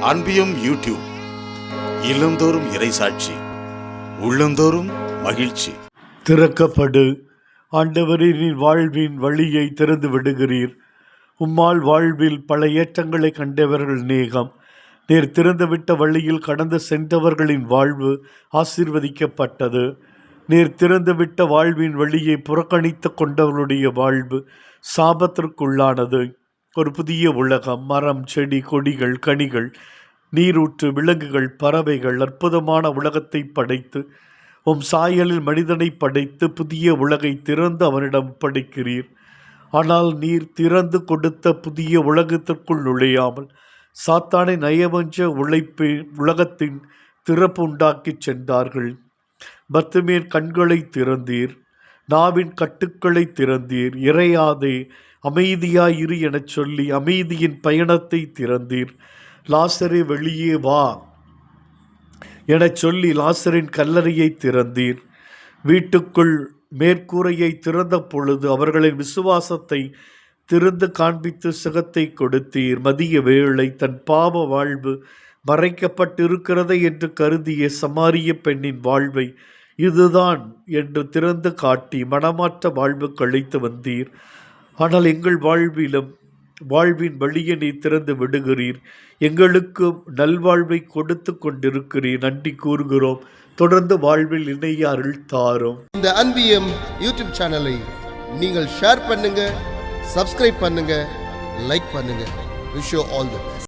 அன்பியும் YouTube இல்லந்தோறும் இறைசாட்சி உள்ளந்தோறும் மகிழ்ச்சி. திறக்கப்படு. ஆண்டவரின் வாழ்வின் வழியை திறந்து விடுகிறீர். உம்மால் வாழ்வில் பல ஏற்றங்களை கண்டவர்கள் நேகம். நேர் திறந்துவிட்ட வழியில் கடந்து சென்றவர்களின் வாழ்வு ஆசீர்வதிக்கப்பட்டது. நேர் திறந்துவிட்ட வாழ்வின் வழியை புறக்கணித்து கொண்டவர்களுடைய வாழ்வு சாபத்திற்குள்ளானது. ஒரு புதிய உலகம் மரம் செடி கொடிகள் கனிகள் நீரூற்று விலங்குகள் பறவைகள் அற்புதமான உலகத்தை படைத்து உம் சாயலில் மனிதனை படைத்து புதிய உலகை திறந்து அவனிடம் படைக்கிறீர். ஆனால் நீர் திறந்து கொடுத்த புதிய உலகத்திற்குள் நுழையாமல் சாத்தானை நயவஞ்ச உழைப்பு உலகத்தின் திறப்பு உண்டாக்கிச் சென்றார்கள். பத்துமேர் கண்களை திறந்தீர். நாவின் கட்டுக்களை திறந்தீர். இறையாதே அமைதியாயிரு எனச் சொல்லி அமைதியின் பயணத்தை திறந்தீர். லாசரே வெளியே வா எனச் சொல்லி லாசரின் கல்லறையை திறந்தீர். வீட்டுக்குள் மேற்கூரையை திறந்த பொழுது அவர்களின் விசுவாசத்தை திறந்து காண்பித்து சுகத்தை கொடுத்தீர். மதிய வேளை தன் பாவ வாழ்வு மறைக்கப்பட்டிருக்கிறதை என்று கருதிய சமாரிய பெண்ணின் வாழ்வை இதுதான் என்று திறந்து காட்டி மனமாற்ற வாழ்வு கழித்து வந்தீர். ஆனால் எங்கள் வாழ்விலும் வாழ்வின் வழியை நீ திறந்து விடுகிறீர். எங்களுக்கு நல்வாழ்வை கொடுத்து கொண்டிருக்கிறீர். நன்றி கூறுகிறோம். தொடர்ந்து வாழ்வில் இணைய அருள் தாரும் இந்த அன்பியம் யூடியூப் சேனலை நீங்கள் ஷேர் பண்ணுங்க சப்ஸ்கிரைப் பண்ணுங்க லைக் பண்ணுங்க. Wish all the best